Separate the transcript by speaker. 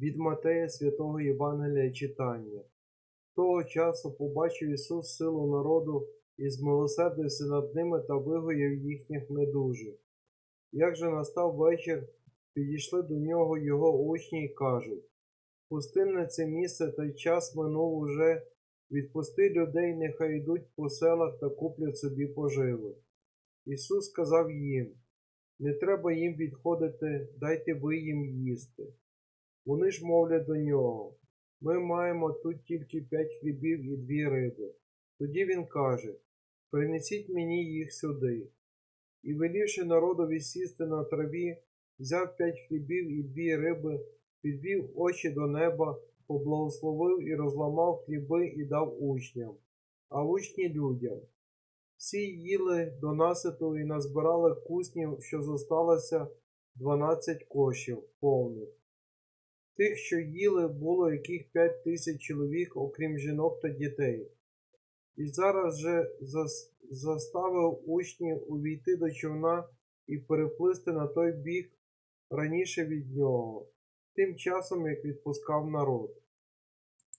Speaker 1: Від Матея святого Євангелія читання. Того часу побачив Ісус силу народу і змилосердився над ними та вигоїв їхніх недужих. Як же настав вечір, підійшли до нього його учні й кажуть Пустинне це місце та й час минув уже, відпусти людей, нехай йдуть по селах та куплять собі поживи. Ісус сказав їм, не треба їм відходити, дайте ви їм їсти. Вони ж мовлять до нього, ми маємо тут тільки п'ять хлібів і дві риби. Тоді він каже, принесіть мені їх сюди. І велівши народові сісти на траві, взяв п'ять хлібів і дві риби, підвів очі до неба, поблагословив і розламав хліби і дав учням, а учні людям. Всі їли до наситу і назбирали куснів, що зосталося дванадцять кошів повних. Тих, що їли, було яких п'ять тисяч чоловік, окрім жінок та дітей. І зараз же зас- заставив учнів увійти до човна і переплисти на той бік раніше від нього, тим часом як відпускав народ.